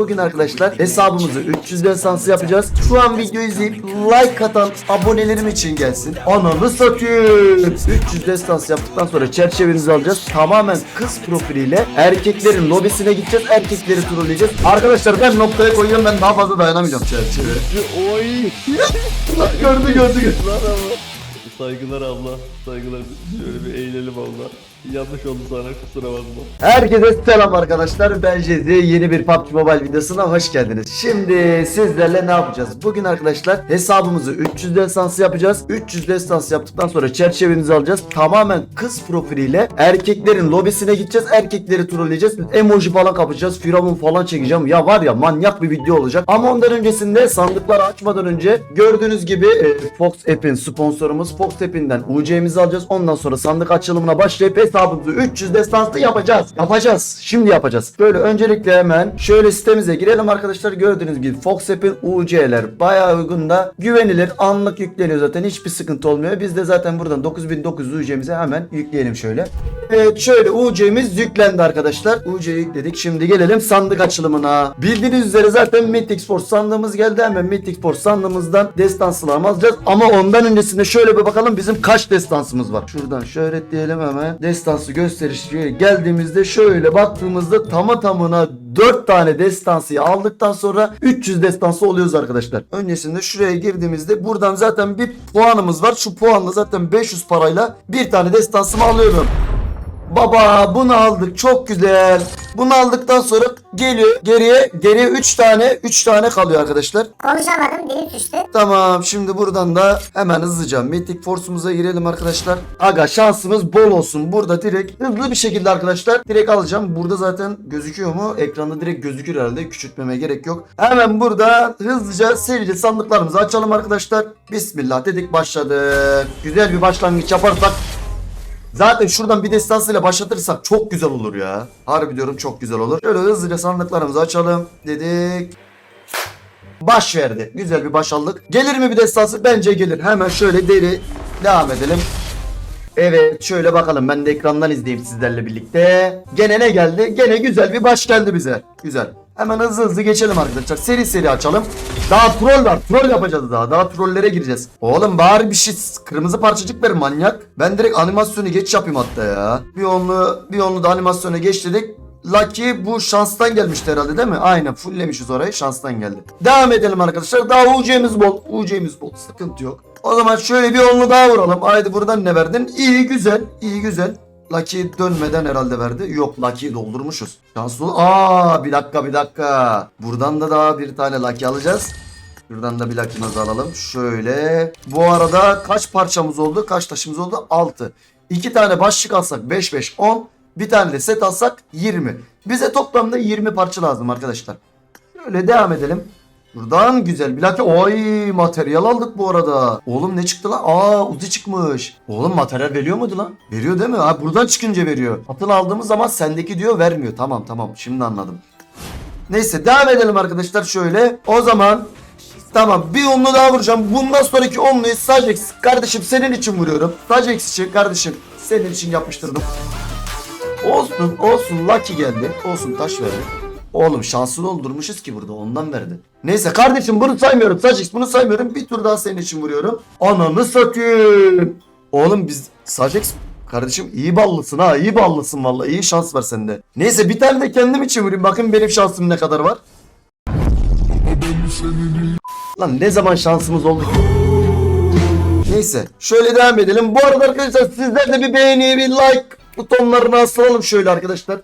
Bugün arkadaşlar hesabımızı 300 destansı yapacağız. Şu an videoyu izleyip like atan abonelerim için gelsin. Ananı satayım. 300 destansı yaptıktan sonra çerçevenizi alacağız. Tamamen kız profiliyle erkeklerin lobisine gideceğiz. Erkekleri trolleyeceğiz. Arkadaşlar ben noktaya koyuyorum. Ben daha fazla dayanamayacağım çerçeve. Oy. gördü gördü gördü. Saygılar abla. Saygılar. Şöyle bir eğlenelim abla. Yanlış oldu sana kusura bakma. Herkese selam arkadaşlar. Ben Jezi. Yeni bir PUBG Mobile videosuna hoş geldiniz. Şimdi sizlerle ne yapacağız? Bugün arkadaşlar hesabımızı 300 destansı yapacağız. 300 destansı yaptıktan sonra çerçevemizi alacağız. Tamamen kız profiliyle erkeklerin lobisine gideceğiz. Erkekleri trolleyeceğiz. Emoji falan kapacağız. Firavun falan çekeceğim. Ya var ya manyak bir video olacak. Ama ondan öncesinde sandıkları açmadan önce gördüğünüz gibi e, Fox App'in sponsorumuz Fox App'inden UC'mizi alacağız. Ondan sonra sandık açılımına başlayıp hesabımızı 300 destanslı yapacağız. Yapacağız. Şimdi yapacağız. Böyle öncelikle hemen şöyle sitemize girelim arkadaşlar. Gördüğünüz gibi Fox App'in UC'ler bayağı uygun da güvenilir. Anlık yükleniyor zaten. Hiçbir sıkıntı olmuyor. Biz de zaten buradan 9900 UC'mize hemen yükleyelim şöyle. Evet şöyle UC'miz yüklendi arkadaşlar. UC yükledik. Şimdi gelelim sandık açılımına. Bildiğiniz üzere zaten Mythic Force sandığımız geldi. Hemen Mythic Force sandığımızdan destansılarımı alacağız. Ama ondan öncesinde şöyle bir bakalım bizim kaç destansımız var. Şuradan şöyle diyelim hemen. Destansı gösterişi geldiğimizde şöyle baktığımızda tamı tamına 4 tane destansıyı aldıktan sonra 300 destansı oluyoruz arkadaşlar. Öncesinde şuraya girdiğimizde buradan zaten bir puanımız var. Şu puanla zaten 500 parayla bir tane destansımı alıyorum. Baba bunu aldık çok güzel. Bunu aldıktan sonra geliyor geriye geriye 3 tane 3 tane kalıyor arkadaşlar. Konuşamadım dilim düştü. Tamam şimdi buradan da hemen hızlıca Mythic Force'umuza girelim arkadaşlar. Aga şansımız bol olsun. Burada direkt hızlı bir şekilde arkadaşlar direkt alacağım. Burada zaten gözüküyor mu? Ekranda direkt gözükür herhalde. Küçültmeme gerek yok. Hemen burada hızlıca serice sandıklarımızı açalım arkadaşlar. Bismillah dedik başladık. Güzel bir başlangıç yaparsak Zaten şuradan bir destansıyla başlatırsak çok güzel olur ya. Harbi diyorum çok güzel olur. Şöyle hızlıca sandıklarımızı açalım dedik. Baş verdi. Güzel bir baş aldık. Gelir mi bir destansı? Bence gelir. Hemen şöyle deri devam edelim. Evet şöyle bakalım ben de ekrandan izleyeyim sizlerle birlikte. Gene ne geldi? Gene güzel bir baş geldi bize. Güzel. Hemen hızlı hızlı geçelim arkadaşlar. Seri seri açalım. Daha troll var. Troll yapacağız daha. Daha trollere gireceğiz. Oğlum bari bir şey kırmızı parçacık ver manyak. Ben direkt animasyonu geç yapayım hatta ya. Bir onlu bir onlu da animasyona geç dedik. Lucky bu şanstan gelmişti herhalde değil mi? Aynen fulllemişiz orayı şanstan geldi. Devam edelim arkadaşlar. Daha UC'miz bol. UC'miz bol. Sıkıntı yok. O zaman şöyle bir onlu daha vuralım. Haydi buradan ne verdin? İyi güzel. iyi güzel. Lucky dönmeden herhalde verdi. Yok Lucky'yi doldurmuşuz. Şanslı. Aa bir dakika bir dakika. Buradan da daha bir tane Lucky alacağız. Şuradan da bir Lucky'mizi alalım. Şöyle. Bu arada kaç parçamız oldu? Kaç taşımız oldu? 6. 2 tane başlık alsak 5 5 10. Bir tane de set alsak 20. Bize toplamda 20 parça lazım arkadaşlar. Şöyle devam edelim. Buradan güzel bir laki. Oy materyal aldık bu arada. Oğlum ne çıktı lan? Aa uzi çıkmış. Oğlum materyal veriyor muydu lan? Veriyor değil mi? Ha buradan çıkınca veriyor. Satın aldığımız zaman sendeki diyor vermiyor. Tamam tamam şimdi anladım. Neyse devam edelim arkadaşlar şöyle. O zaman Tamam bir onlu daha vuracağım. Bundan sonraki onluyu Sajex kardeşim senin için vuruyorum. Sajex için kardeşim senin için yapıştırdım. Olsun olsun Lucky geldi. Olsun taş verdi. Oğlum şansını doldurmuşuz ki burada ondan verdi. Neyse kardeşim bunu saymıyorum. Sajex bunu saymıyorum. Bir tur daha senin için vuruyorum. Ananı satayım. Oğlum biz Sajex kardeşim iyi ballısın ha iyi ballısın valla iyi şans var sende. Neyse bir tane de kendim için vurayım. Bakın benim şansım ne kadar var. Lan ne zaman şansımız oldu ki? Neyse şöyle devam edelim. Bu arada arkadaşlar sizler de bir beğeni bir like butonlarını asılalım şöyle arkadaşlar.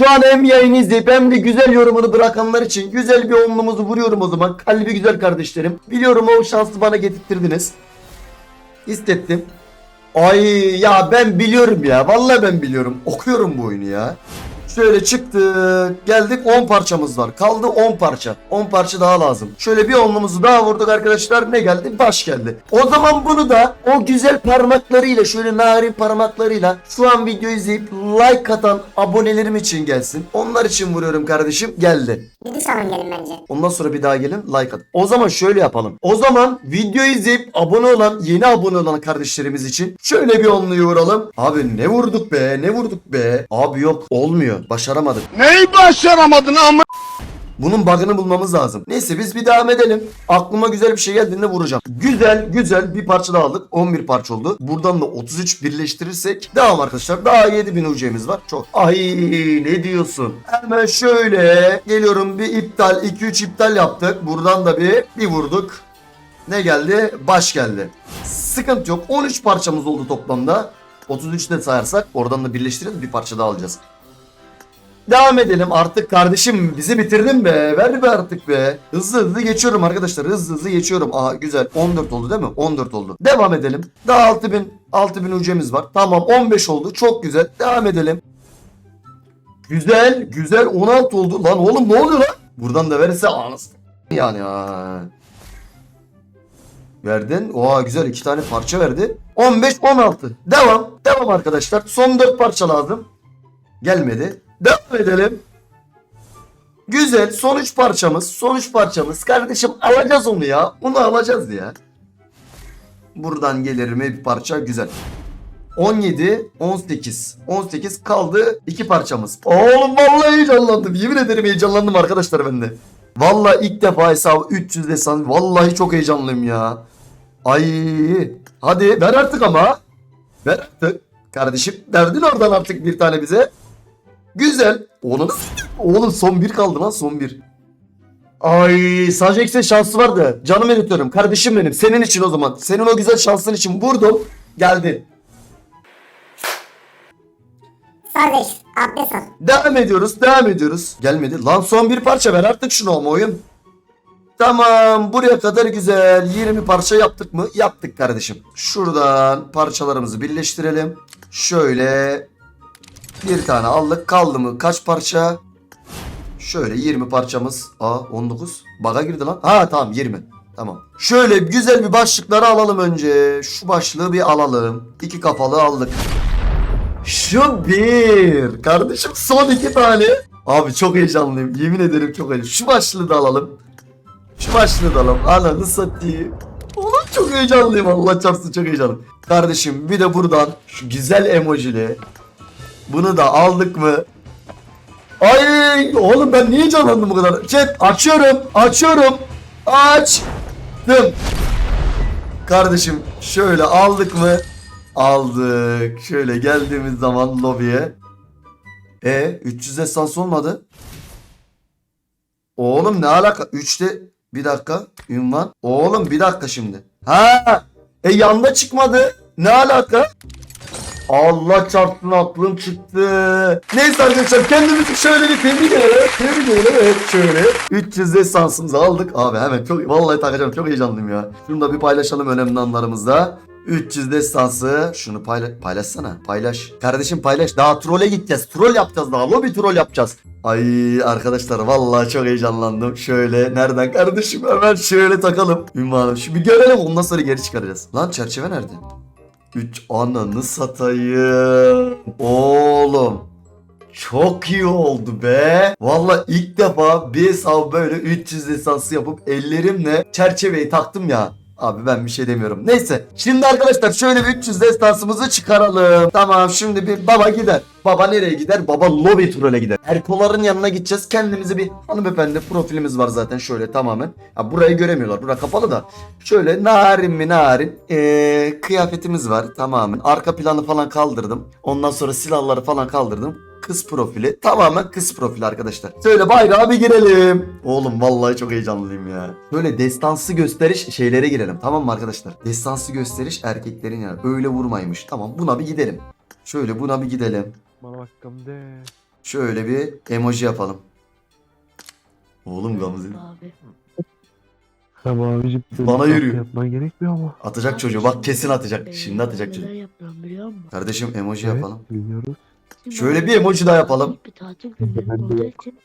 Şu an hem yayını izleyip hem de güzel yorumunu bırakanlar için güzel bir onlumuzu vuruyorum o zaman. Kalbi güzel kardeşlerim. Biliyorum o şansı bana getirttirdiniz. İstettim. Ay ya ben biliyorum ya. Vallahi ben biliyorum. Okuyorum bu oyunu ya. Şöyle çıktık. Geldik 10 parçamız var. Kaldı 10 parça. 10 parça daha lazım. Şöyle bir onlumuzu daha vurduk arkadaşlar. Ne geldi? Baş geldi. O zaman bunu da o güzel parmaklarıyla şöyle narin parmaklarıyla şu an video izleyip like atan abonelerim için gelsin. Onlar için vuruyorum kardeşim. Geldi. Bir duş alın gelin bence. Ondan sonra bir daha gelin like atın. O zaman şöyle yapalım. O zaman videoyu izleyip abone olan yeni abone olan kardeşlerimiz için şöyle bir onluyu vuralım. Abi ne vurduk be ne vurduk be. Abi yok olmuyor başaramadık. Neyi başaramadın ama? Bunun bug'ını bulmamız lazım. Neyse biz bir devam edelim. Aklıma güzel bir şey geldiğinde vuracağım. Güzel güzel bir parça daha aldık. 11 parça oldu. Buradan da 33 birleştirirsek devam arkadaşlar. Daha 7000 UC'miz var. Çok. Ay ne diyorsun? Hemen şöyle geliyorum bir iptal 2-3 iptal yaptık. Buradan da bir bir vurduk. Ne geldi? Baş geldi. Sıkıntı yok. 13 parçamız oldu toplamda. 33 de sayarsak oradan da birleştiririz bir parça daha alacağız. Devam edelim. Artık kardeşim bizi bitirdin be. Ver be artık be. Hızlı hızlı geçiyorum arkadaşlar. Hızlı hızlı geçiyorum. Aha güzel. 14 oldu değil mi? 14 oldu. Devam edelim. Daha 6000 6000 ucemiz var. Tamam 15 oldu. Çok güzel. Devam edelim. Güzel güzel. 16 oldu. Lan oğlum ne oluyor lan? Buradan da verirse anasını yani ha. Verdin. Oha güzel. İki tane parça verdi. 15 16. Devam. Devam arkadaşlar. Son 4 parça lazım. Gelmedi. Devam edelim. Güzel. Son 3 parçamız. Son 3 parçamız. Kardeşim alacağız onu ya. Onu alacağız ya. Buradan gelir mi bir parça? Güzel. 17, 18. 18 kaldı iki parçamız. Oğlum vallahi heyecanlandım. Yemin ederim heyecanlandım arkadaşlar ben de. Vallahi ilk defa hesabı 300 desan. Vallahi çok heyecanlıyım ya. Ay. Hadi ver artık ama. Ver artık. Kardeşim verdin oradan artık bir tane bize. Güzel. Oğlum, oğlum son bir kaldı lan son bir. Ay sadece X'e şansı vardı. Canım editörüm. Kardeşim benim. Senin için o zaman. Senin o güzel şansın için vurdum. Geldi. Sadece abdest al. Devam ediyoruz. Devam ediyoruz. Gelmedi. Lan son bir parça ver artık şunu ama oyun. Tamam buraya kadar güzel. 20 parça yaptık mı? Yaptık kardeşim. Şuradan parçalarımızı birleştirelim. Şöyle bir tane aldık. Kaldı mı? Kaç parça? Şöyle 20 parçamız. Aa 19. Baga girdi lan. Ha tamam 20. Tamam. Şöyle güzel bir başlıkları alalım önce. Şu başlığı bir alalım. İki kafalı aldık. Şu bir. Kardeşim son iki tane. Abi çok heyecanlıyım. Yemin ederim çok heyecanlıyım. Şu başlığı da alalım. Şu başlığı da alalım. Ananı satayım. Oğlum çok heyecanlıyım. Allah çarpsın çok heyecanlıyım. Kardeşim bir de buradan şu güzel emojili. Bunu da aldık mı? Ay oğlum ben niye heyecanlandım bu kadar? Chat açıyorum. Açıyorum. Açtım. Kardeşim şöyle aldık mı? Aldık. Şöyle geldiğimiz zaman lobiye. E 300 esans olmadı. Oğlum ne alaka? 3'te bir dakika. Ünvan. Oğlum bir dakika şimdi. Ha! E yanda çıkmadı. Ne alaka? Allah çarpsın aklım çıktı. Neyse arkadaşlar kendimizi şöyle bir tebrik edelim. Tebrik edelim. Evet şöyle. 300 esansımızı aldık. Abi hemen çok vallahi takacağım çok heyecanlıyım ya. Şunu da bir paylaşalım önemli anlarımızda. 300 destansı. Şunu payla paylaşsana. Paylaş. Kardeşim paylaş. Daha trole gideceğiz. Troll yapacağız daha. Lobi troll yapacağız. Ay arkadaşlar vallahi çok heyecanlandım. Şöyle nereden kardeşim hemen şöyle takalım. Ünvanım. Şimdi görelim ondan sonra geri çıkaracağız. Lan çerçeve nerede? 3 ananı satayım. Oğlum. Çok iyi oldu be. Valla ilk defa bir hesabı böyle 300 lisansı yapıp ellerimle çerçeveyi taktım ya. Abi ben bir şey demiyorum. Neyse. Şimdi arkadaşlar şöyle bir 300 destansımızı çıkaralım. Tamam şimdi bir baba gider. Baba nereye gider? Baba lobby turuyla gider. Erkoların yanına gideceğiz. Kendimizi bir hanımefendi profilimiz var zaten şöyle tamamen. Ya burayı göremiyorlar. Bura kapalı da. Şöyle narin mi narin. Ee, kıyafetimiz var tamamen. Arka planı falan kaldırdım. Ondan sonra silahları falan kaldırdım. Kız profili. Tamamen kız profili arkadaşlar. Şöyle bayrağa bir girelim. Oğlum vallahi çok heyecanlıyım ya. Böyle destansı gösteriş şeylere girelim. Tamam mı arkadaşlar? Destansı gösteriş erkeklerin yani. Öyle vurmaymış. Tamam buna bir gidelim. Şöyle buna bir gidelim. Bana bak de. Şöyle bir emoji yapalım. Oğlum Gamze. Abi. Tamam abicim. Bana yürüyor. Yapman gerekmiyor mu? Atacak çocuğu. Bak kesin atacak. Şimdi atacak Neler çocuğu. yapıyorum biliyor musun? Kardeşim emoji Evet, yapalım. Biliyoruz. Şöyle bir emoji daha yapalım. Bir tatil günleri Ben de olduğu yok. için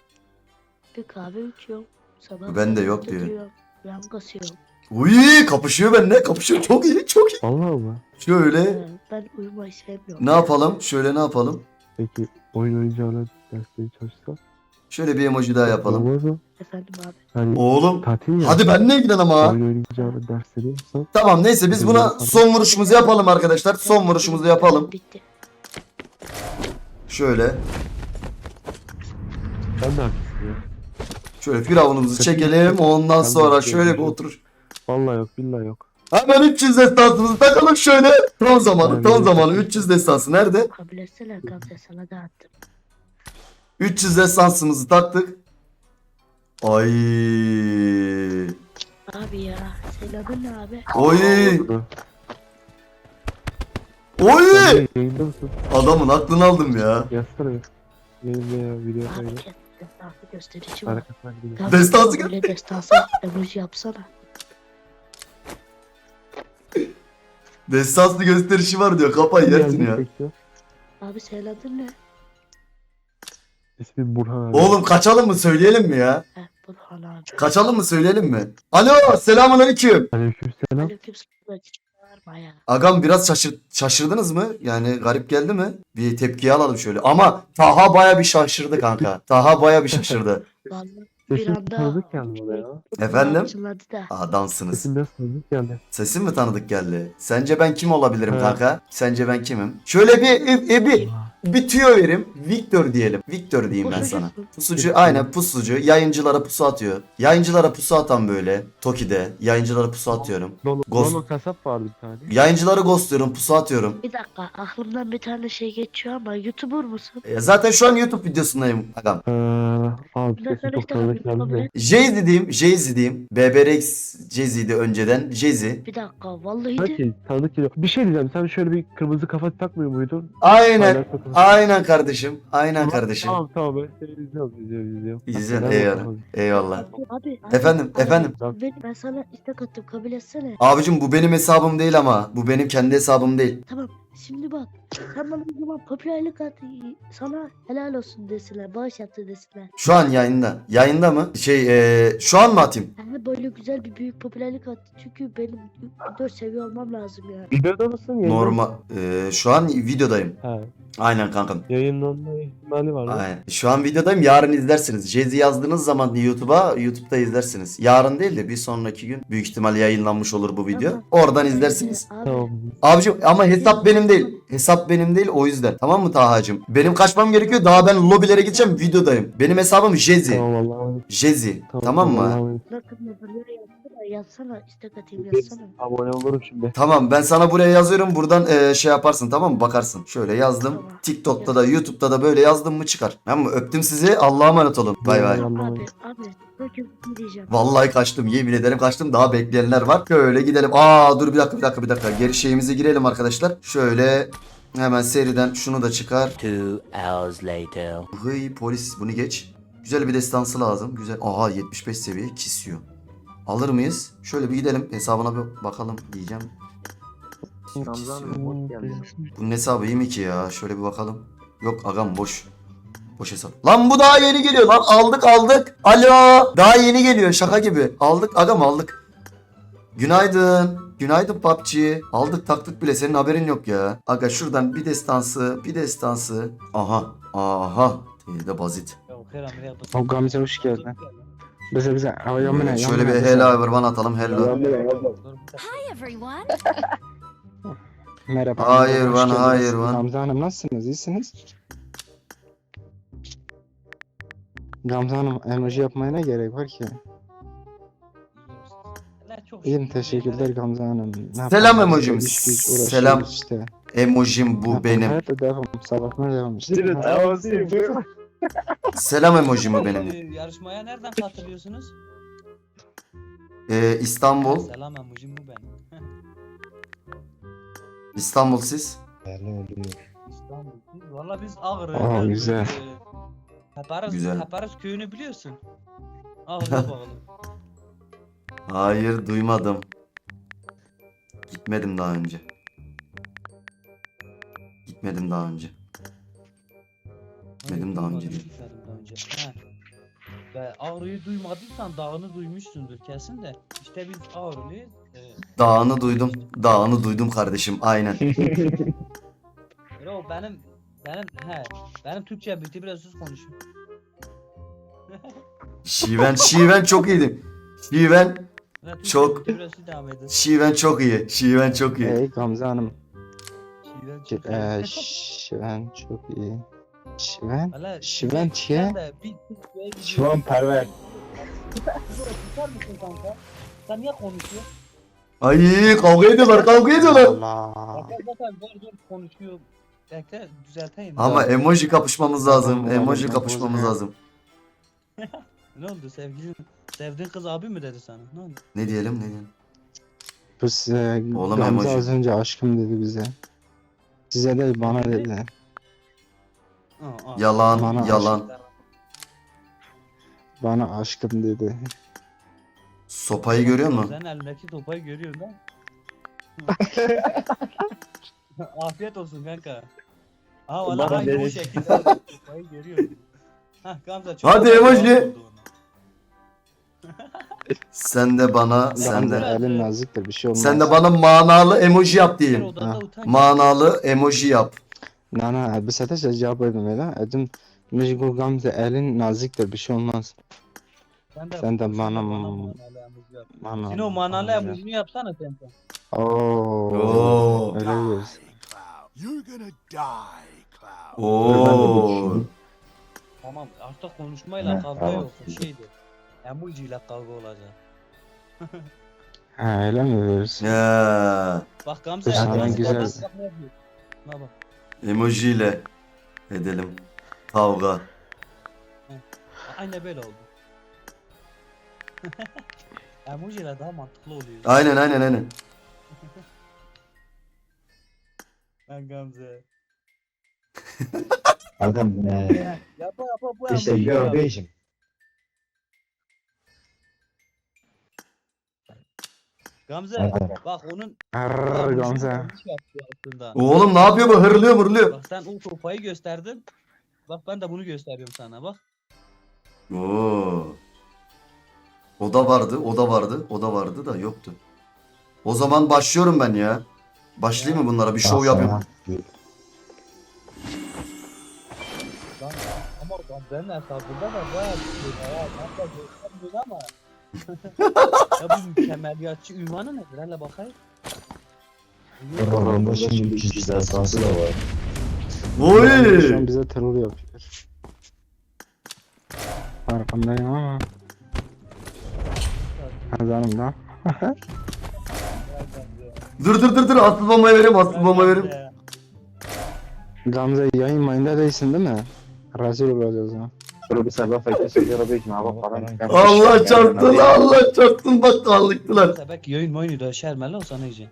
bir kahve içiyorum. Sabah Ben de yok diyor. gidiyorum, Yan kasıyorum. Uy kapışıyor benimle. Kapışıyor. Çok iyi. Çok iyi. Allah Allah. Şöyle. Ee, Ben uyumayı sevmiyorum. Ne yapalım? Şöyle ne yapalım? Peki oyun oynayacağına dersleri çalışsa? Şöyle bir emoji daha yapalım. Olmaz mı? Efendim abi. Hani Oğlum tatil ya. hadi benimle ilgilen ama. Oyun oynayacağını ders veriyorsan Tamam neyse biz buna son vuruşumuzu yapalım arkadaşlar. Son vuruşumuzu yapalım. Bitti. Şöyle. ben de haklısın ya. Şöyle firavunumuzu çekelim. Ondan sonra şöyle bir otur. Vallahi yok billahi yok. Hemen 300 destansımızı takalım şöyle. Tam zamanı tam zamanı 300 destansı nerede? Kabul etsene Gamze sana da attım. 300 destansımızı taktık. Ay. Abi ya ne abi? Oy. Oy. Yayında mısın? Adamın aklını aldım ya. Yazsana. Yayında ya video kaydı. destansı gösterici var. Hareketler gidiyor. Gamze, Destansı Böyle destansı emoji yapsana. Destanslı gösterişi var diyor. Kafayı yersin ya. Abi senin adın ne? İsmim Burhan abi. Oğlum kaçalım mı söyleyelim mi ya? Heh Burhan abi. Kaçalım mı söyleyelim mi? Alo selamun aleyküm. Aleykümselam. Aleykümselam. Bağırma ya. Agam biraz şaşır şaşırdınız mı? Yani garip geldi mi? Bir tepkiye alalım şöyle. Ama Taha baya bir şaşırdı kanka. Taha baya bir şaşırdı. Vallahi bir Sesin anda tanıdık geldi bana ya. Efendim? Açıladı da. Adamsınız. Sesin biraz tanıdık geldi. Sesim mi tanıdık geldi? Sence ben kim olabilirim Evet. kanka? Sence ben kimim? Şöyle bir bir bir tüyo vereyim. Victor diyelim. Victor diyeyim ben sana. Pusucu aynen pusucu. Yayıncılara pusu atıyor. Yayıncılara pusu atan böyle. Toki'de. Yayıncılara pusu atıyorum. Lolo, Ghost. Lolo kasap vardı bir tane. Yayıncıları ghostluyorum. Pusu atıyorum. Bir dakika aklımdan bir tane şey geçiyor ama YouTuber musun? E, zaten şu an YouTube videosundayım agam. Ee, abi sesin çok tanıdık geldi de. Jay-Z diyeyim. Jay-Z diyeyim. BBRX Jay-Z'di önceden. Jay-Z. Bir dakika vallahi de. Tanıdık geliyor. Bir şey diyeceğim. Sen şöyle bir kırmızı kafa takmıyor muydun? Aynen. Aynen kardeşim. Aynen kardeşim. Tamam tamam ben seni izliyorum izliyorum izliyorum. Bak, eyvallah. Eyvallah. Abi, abi, Efendim, abi, efendim. Ben, ben sana istek attım kabul etsene. Abicim bu benim hesabım değil ama. Bu benim kendi hesabım değil. Tamam şimdi bak sen bana o zaman popülerlik at sana helal olsun desinler bağış yaptı desinler. Şu an yayında. Yayında mı? Şey eee, şu an mı atayım? Yani böyle güzel bir büyük popülerlik attı çünkü benim 4 seviye olmam lazım ya. Videoda mısın? Yayında Normal. eee, şu an videodayım. He. Aynen kankam. Yayınlanma ihtimali var. Aynen. Şu an videodayım. Yarın izlersiniz. Jezi yazdığınız zaman YouTube'a YouTube'da izlersiniz. Yarın değil de bir sonraki gün büyük ihtimal yayınlanmış olur bu video. Tamam. Oradan izlersiniz. Abi, Tamam. Abicim ama hesap benim değil. Hesap benim değil o yüzden. Tamam mı Taha'cığım? Benim kaçmam gerekiyor. Daha ben lobilere gideceğim. Videodayım. Benim hesabım Jezi. Tamam Allah'ım. Jezi. Tamam mı? Allah'ım. Yazsana istek atayım yazsana. Abone olurum şimdi. Tamam ben sana buraya yazıyorum. Buradan e, şey yaparsın tamam mı? Bakarsın. Şöyle yazdım. Tamam. TikTok'ta da YouTube'da da böyle yazdım mı çıkar. Tamam mı? Öptüm sizi. Allah'a emanet olun. Bay bay. Abi abi bakın ne diyeceğim. Vallahi kaçtım. Yemin ederim kaçtım. Daha bekleyenler var. Şöyle gidelim. Aa dur bir dakika bir dakika bir dakika. Geri şeyimize girelim arkadaşlar. Şöyle hemen seriden şunu da çıkar. Two hours later. Hıy polis bunu geç. Güzel bir destansı lazım. Güzel. Aha 75 seviye kisiyor. Alır mıyız? Şöyle bir gidelim. Hesabına bir bakalım diyeceğim. Kisiyor. Bunun hesabı iyi mi ki ya? Şöyle bir bakalım. Yok agam boş. Boş hesap. Lan bu daha yeni geliyor lan. Aldık aldık. Alo. Daha yeni geliyor şaka gibi. Aldık agam aldık. Günaydın. Günaydın PUBG. Aldık taktık bile senin haberin yok ya. Aga şuradan bir destansı bir destansı. Aha. Aha. de bazit. O Gamze hoş geldin. Bize bize. Ama yamına Şöyle bir hello everyone atalım hello. Hi everyone. Merhaba. Hayır, hoş van, geldiniz. hayır, van. Gamze Hanım nasılsınız? İyisiniz? Gamze Hanım emoji yapmaya ne gerek var ki? İyiyim teşekkürler Gamze Hanım. Ne Selam emojim. İş güç uğraşıyoruz Selam. Işte. Emojim bu benim. Hayatta devam. Sabahına devam. İşte. Selam emojim bu benim. Yarışmaya nereden katılıyorsunuz? Ee, İstanbul. Selam emojim bu benim. İstanbul siz. İstanbul. Valla biz Ağrı. Aa, Özgür, güzel. e, Haparaz, Güzel. Haparaz köyünü biliyorsun. Ağrı'ya bağlı. Hayır duymadım. Gitmedim daha önce. Gitmedim daha önce. Gitmedim daha önce değil. Daha önce. He. Ve Ağrı'yı duymadıysan dağını duymuşsundur kesin de. İşte biz Ağrı'lıyız. E, Dağını duydum. Dağını duydum kardeşim aynen. Bro benim benim he benim Türkçe bitti biraz sus konuşun. Şiven, Şiven çok iyiydi. Şiven, Çok- devam edin. Şiven çok iyi. Şiven çok iyi. Ey Gamze Hanım. Şiven Ş- çok iyi. eee, Şiven çok iyi. Şiven? Hala Şiven çiğ. sen de bir- bir- bir- Şivan perver. Tutar mısın kanka? Sen niye konuşuyorsun? Ay kavga ediyorlar, kavga ediyorlar. Allah. Zaten zaten zor zor konuşuyor. Bekle düzelteyim. Ama emoji kapışmamız lazım. Emoji kapışmamız lazım. Ne oldu sevgilin? Sevdiğin kız abi mi dedi sana? Ne oldu? Ne diyelim, ne diyelim? Bu size Oğlum Gamze emoji. az önce aşkım dedi bize. Size de bana dedi. Aa. Yalan, Bana yalan. Bana aşkım dedi. Sopayı görüyor musun? Sen elindeki sopayı görüyorsun lan. Afiyet olsun kanka. Aa valla Bana hangi o şekilde sopayı görüyorum. Hah Gamze çok Hadi emoji. Sen de bana, sen de. elin naziktir bir şey olmaz. Sen de bana manalı emoji yap diyeyim. Ha. Manalı emoji yap. Nana elbisete şey cevap verdim öyle. Edim Mecbur Gamze elin naziktir bir şey olmaz. Sen de, Sen de bana-. Bana. Yine o manalı emojini yapsana sen. de. Oo. Öyle diyoruz. You're gonna die, Cloud. Oo. Tamam artık konuşmayla kavga yok. Şeydi. Emoji ile kavga olacak. Ha öyle mi diyoruz? Ya. Bak Gamze. Gamze, güzel. bak, bak, Emoji ile edelim. Kavga. Aynen böyle oldu. Emoji ile daha mantıklı oluyor. Aynen aynen aynen. Lan Gamze. Adam eee Yapa yapa bu işte emoji yap. Gamze Adam. bak onun Arr emojisini Gamze. yanlış yaptı aslında. Oğlum ne yapıyor bu? Hırlıyor mırlıyor. Bak sen o sopayı gösterdin. Bak ben de bunu gösteriyorum sana bak. Oo. O da vardı, o da vardı, o da vardı da yoktu. O zaman başlıyorum ben ya. Başlayayım mı bunlara? Bir şov yapayım. Lan, ama Gamze'nin hesabında da bayağı bir şey var. ya. Ben de göstermiyorum ama. Ya bu mükemmeliyatçı ünvanı nedir? Hele bakayım. Programda şimdi 300 destansı da var. Şu Oy! an bize terör yapıyor. Farkındayım ama. Hazırım da. Dur dur dur dur. Asıl bombayı vereyim, asıl bombayı vereyim. Gamze yayın mayında değilsin değil mi? Rezil olacağız ha. Şöyle bir sabah fakir bir hava falan. Allah çarptın, Allah çarptın. Bak kaldıktılar. Sebek yayın mayını da şermeli olsa neyce?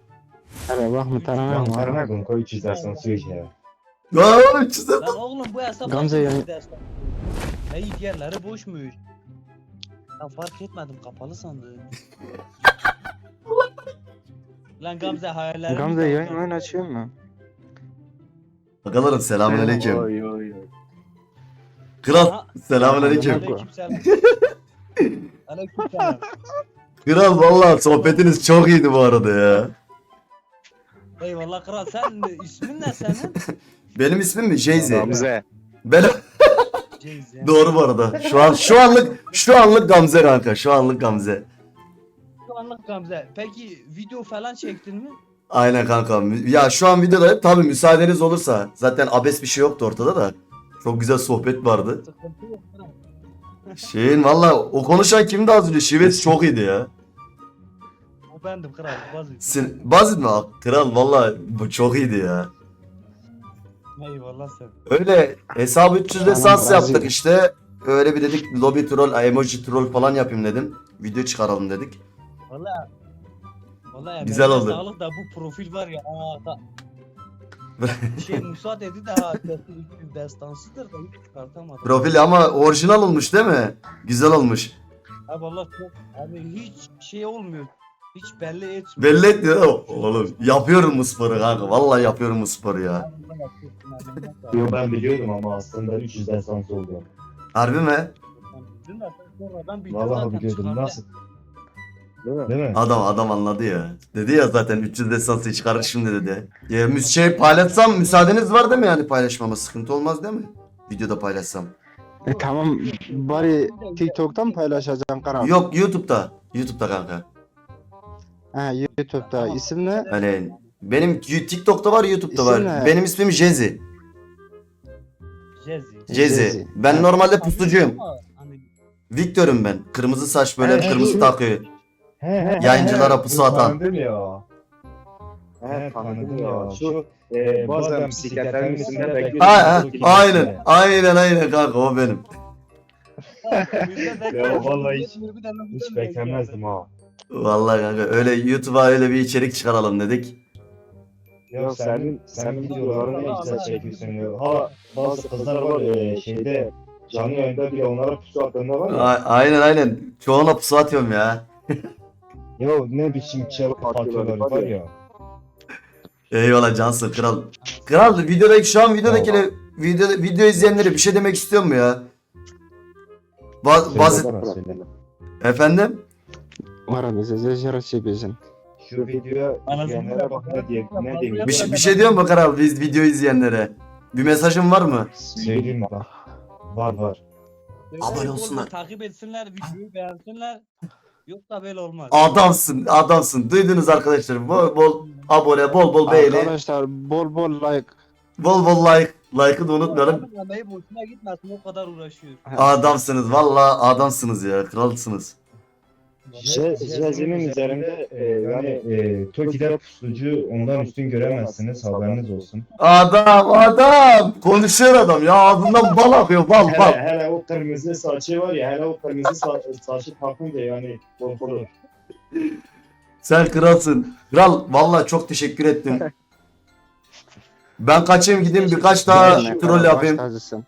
Hele bak mı Ben var. karına koyun koy 300 destansı yok ya. Ya oğlum çizer. Lan oğlum bu hesap Gamze yayın-? Hey diğerleri boşmuş. Ya fark etmedim kapalı sandım. Lan Gamze hayallerim. Gamze yayın mayın açıyor mu? Bakalım selamünaleyküm. Oy oy oy. Kral selamünaleyküm. Aleykümselam. Aleykümselam. Kral vallahi sohbetiniz çok iyiydi bu arada ya. Eyvallah kral sen ismin ne senin? Benim ismim mi? Jayzi. Gamze. Ben doğru bu arada. Şu an şu anlık şu anlık Gamze kanka. Şu anlık Gamze. Şu anlık Gamze. Peki video falan çektin mi? Aynen kanka. Ya şu an videoda tabii müsaadeniz olursa. Zaten abes bir şey yoktu ortada da. Çok güzel sohbet vardı. Şeyin valla o konuşan kimdi az önce? Şivet çok iyiydi ya. O bendim kral. Bazı. Sin Bazit mi? Ah, Kral valla bu çok iyiydi ya. Eyvallah sen. Öyle hesabı 300 Tamam, lisans Brazil. yaptık işte. Öyle bir dedik lobby troll, emoji troll falan yapayım dedim. Video çıkaralım dedik. Valla. Valla Güzel emeğine oldu. Sağlık da bu profil var ya. Aa, da. Şey Musa dedi de ha kesin 300 destansıdır da hiç çıkartamadım. Profil ama orijinal olmuş değil mi? Güzel olmuş. Ha valla çok hani hiç şey olmuyor. Hiç belli etmiyor. Belli etmiyor. Oğlum yapıyorum bu sporu kanka. Vallahi yapıyorum bu sporu ya. Yo ben biliyordum ama aslında 300 destansı oldu. Harbi mi? Vallahi biliyordum nasıl? Değil mi? Değil mi? Adam adam anladı ya. Dedi ya zaten 300 destansı çıkarır şimdi dedi. Ya müs şey paylaşsam müsaadeniz var değil mi yani paylaşmama sıkıntı olmaz değil mi? Videoda paylaşsam. E tamam bari TikTok'tan paylaşacağım kanal. Yok YouTube'da. YouTube'da kanka. Ha YouTube'da isim ne? Hani benim TikTok'ta var YouTube'da var. İsim ne? Benim ismim Jezi. Jezi. Jezi. Jezi. Ben normalde pusucuyum. Hani Victor'um ben. Kırmızı saç böyle Evet. kırmızı takıyor. He he. Yayıncılara pusu atan. Tanıdım ya. He tanıdım ya. Şu e, bazen bisikletlerin üstünde bekliyorum. Ha, ha, aynen. Aynen aynen kanka o benim. Ya vallahi hiç, hiç beklemezdim ha. Vallahi kanka öyle YouTube'a öyle bir içerik çıkaralım dedik. Ya senin, senin videolarını ne güzel çekiyorsun ya. Ha bazı kızlar var e, şeyde canlı yayında bile onlara pusu attığında var ya. A- aynen aynen. Çoğuna pusu atıyorum ya. Ya ne biçim çabuk atıyorlar var ya. Eyvallah cansın kral. Kral videodaki şu an videodaki video, video izleyenlere bir şey demek istiyor mu ya? Ba- bazı efendim? Var abi size şey bizim. Şu videoya izleyenlere bak ne diye ne demiş. Bir, şey- bir şey diyor mu kral biz video izleyenlere? Bir mesajın var mı? Söyleyeyim bak. Var var. Abone olsunlar. Takip etsinler, videoyu beğensinler. Yoksa böyle olmaz. Adamsın, adamsın. Duydunuz arkadaşlar. Bol bol abone, bol bol beğeni, Arkadaşlar bol bol like. bol bol like. Like'ı da unutmayalım. Emeği boşuna gitmesin o kadar uğraşıyor. Adamsınız. Vallahi adamsınız ya. Kralsınız. Je- Jezi'nin üzerinde e, yani e, Toki'de pusucu ondan üstün göremezsiniz haberiniz olsun. Adam, adam. Konuşuyor adam ya. Ağzından bal akıyor. Bal, Hele, bal. hele o kırmızı saçı var ya hele o kırmızı sa- saçı takınca yani korkulur. Sen kralsın. Kral vallahi çok teşekkür ettim. Ben kaçayım gideyim birkaç daha troll yapayım. baş tacısın.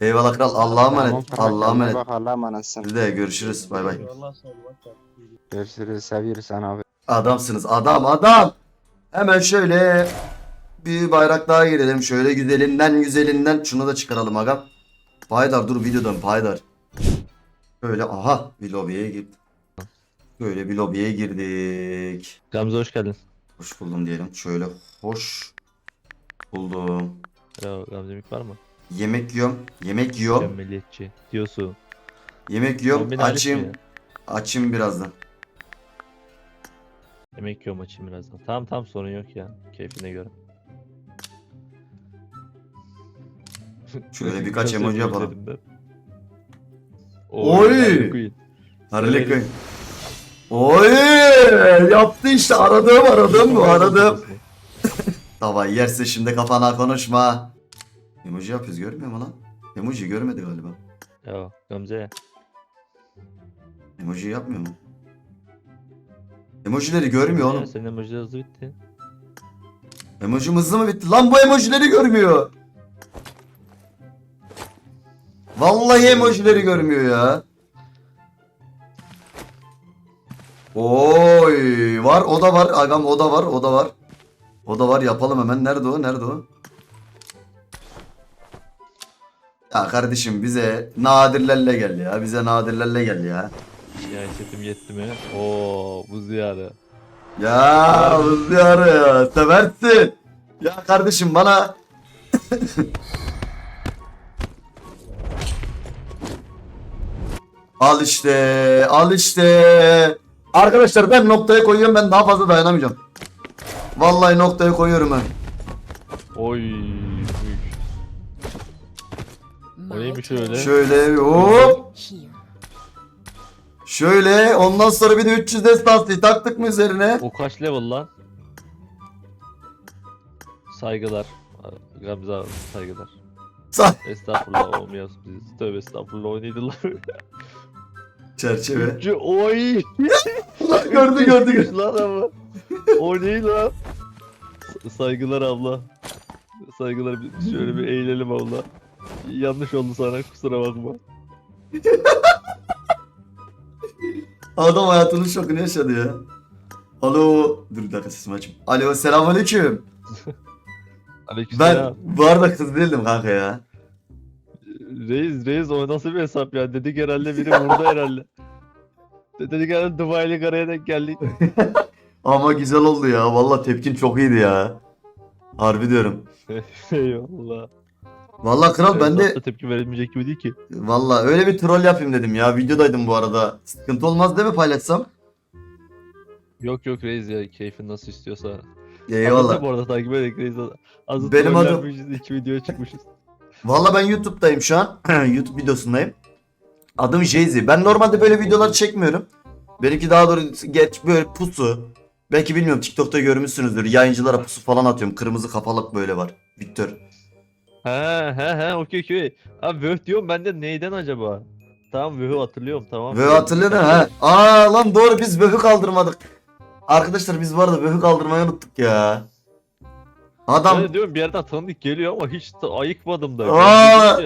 Eyvallah kral. Allah'a Tamam, emanet. Allah'a emanet. Bak Allah'a emanetsin. Siz de görüşürüz. Bay bay. Allah sağ ol. bak. Görüşürüz. Seviyoruz seni abi. Adamsınız. Adam adam. Hemen şöyle bir bayrak daha girelim. Şöyle güzelinden güzelinden. Şunu da çıkaralım agam. Paydar dur videodan Paydar. Böyle aha bir lobiye girdik. Böyle bir lobiye girdik. Gamze hoş geldin. Hoş buldum diyelim. Şöyle hoş buldum. Ya Gamze mik var mı? Yemek yiyorum. Yemek yiyorum. Mükemmeliyetçi diyorsun. Yemek yiyorum. Mi Açayım. ya? Açayım birazdan. Yemek yiyorum açayım birazdan. Tamam tamam sorun yok ya. Keyfine göre. Şöyle birkaç emoji yapalım. elimden? Oy! Harley Quinn. Oy! Yaptı işte. Aradığım aradığım bu aradığım. Tamam yerse şimdi kafana konuşma. Emoji yapıyoruz görmüyor mu lan? Emoji görmedi galiba. Ya Gamze. Emoji yapmıyor mu? Emojileri görmüyor oğlum. Senin emoji hızlı bitti. Emojim hızlı mı bitti? Lan bu emojileri görmüyor. Vallahi emojileri görmüyor ya. Oy var o da var agam o da var o da var. O da var yapalım hemen. Nerede o? Nerede o? Ya kardeşim bize nadirlerle gel ya. Bize nadirlerle gel ya. Ya setim yetti mi? Oo bu ziyare. Ya hızlı ara ya. Seversin. Ya kardeşim bana Al işte, al işte. Arkadaşlar ben noktaya koyuyorum ben daha fazla dayanamayacağım. Vallahi noktaya koyuyorum ben. Oy. Büyük. O neymiş öyle? Şöyle hop. Şöyle ondan sonra bir de 300 destansı taktık mı üzerine? O kaç level lan? Saygılar. Gamze abi saygılar. Sa- Estağfurullah olmuyoruz biz. Tövbe estağfurullah oynaydılar. Çerçeve. Şu- Oy. gördü gördü gördü. lan ama. O ne lan? Sa- Saygılar abla. Saygılar Bir- şöyle bir eğilelim abla. Yanlış oldu sana kusura bakma. Adam hayatının şokunu yaşadı ya. Alo. Dur bir dakika sesimi açayım. Alo selamünaleyküm. Ben Aleykümselam. bu arada kız değildim kanka ya. Reis reis o nasıl bir hesap ya? Dedik herhalde biri vurdu herhalde. Dedik herhalde Dubai'li karaya denk geldik. Ama güzel oldu ya. Valla tepkin çok iyiydi ya. Harbi diyorum. Eyvallah. Vallahi kral ben de da tepki verilmeyecek gibi değil ki. Vallahi öyle bir troll yapayım dedim ya. Videodaydım bu arada. Sıkıntı olmaz değil mi paylaşsam? Yok yok reis ya keyfin nasıl istiyorsa. Eyvallah. Anlatayım bu arada takip edek reis. Azı Benim adım- iki video çıkmışız. Vallahi ben YouTube'dayım şu an. YouTube videosundayım. Adım Jayzy. Ben normalde böyle videolar çekmiyorum. Benimki daha doğrusu geç böyle pusu. Belki bilmiyorum TikTok'ta görmüşsünüzdür. Yayıncılara pusu falan atıyorum. Kırmızı kafalık böyle var. Victor. He he he okey okey. Abi Vöh diyorum ben de neyden acaba? Tamam Vöh'ü hatırlıyorum tamam. Ve hatırladın ha. Aa lan doğru biz böhü kaldırmadık. Arkadaşlar biz bu arada böhü kaldırmayı unuttuk ya. Adam Ben de diyorum bir yerden tanıdık geliyor ama hiç ayıkmadım da. Aa!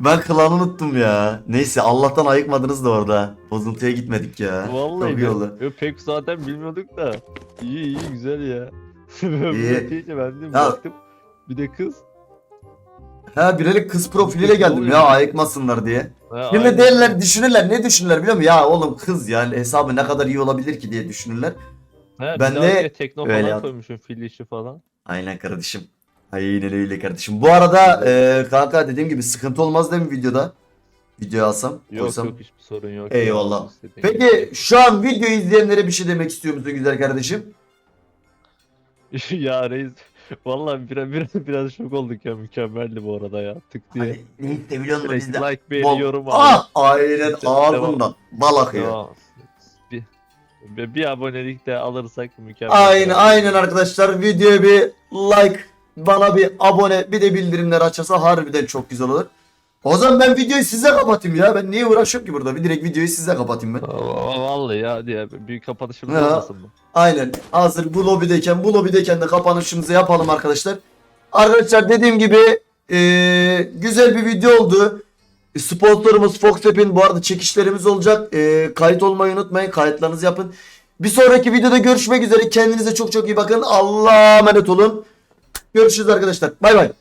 Ben klanı unuttum ya. Neyse Allah'tan ayıkmadınız da orada. Bozuntuya gitmedik ya. Vallahi Çok iyi oldu. Yo, pek zaten bilmiyorduk da. İyi iyi güzel ya. İyi. Ben de baktım. Bir de kız. Ha bilerek kız profiliyle geldim ya ayıkmasınlar diye. Ha, Şimdi aynen. derler düşünürler ne düşünürler biliyor musun? Ya oğlum kız yani hesabı ne kadar iyi olabilir ki diye düşünürler. He, ben bir de de tekno öyle falan yaptım. koymuşum fil işi falan. Aynen kardeşim. Aynen öyle kardeşim. Bu arada e, kanka dediğim gibi sıkıntı olmaz değil mi videoda? Videoya alsam, Yok koysam. yok hiçbir sorun yok. Eyvallah. İstediğin Peki şu an videoyu izleyenlere bir şey demek istiyor musun güzel kardeşim? gibi. ya reis. Vallahi biraz, biraz, biraz şok olduk ya mükemmeldi bu arada ya tık diye. Hani ne biliyor musun Direkt bizde? like beğeni Bol- yorum abi. Ah aynen ağzından bal akıyor. Devam. Bir, bir, bir abonelik de alırsak mükemmel. Aynen aynen arkadaşlar videoya bir like bana bir abone bir de bildirimler açarsa harbiden çok güzel olur. O zaman ben videoyu size kapatayım ya. Ben niye uğraşıyorum ki burada? Bir direkt videoyu size kapatayım ben. Vallahi ya hadi ya bir kapatışımız Ya. olmasın mı? Aynen. Hazır bu lobideyken bu lobideyken de kapanışımızı yapalım arkadaşlar. Arkadaşlar dediğim gibi eee, güzel bir video oldu. Sponsorumuz Foxap'in bu arada çekişlerimiz olacak. Eee, kayıt olmayı unutmayın. Kayıtlarınızı yapın. Bir sonraki videoda görüşmek üzere. Kendinize çok çok iyi bakın. Allah'a emanet olun. Görüşürüz arkadaşlar. Bay bay.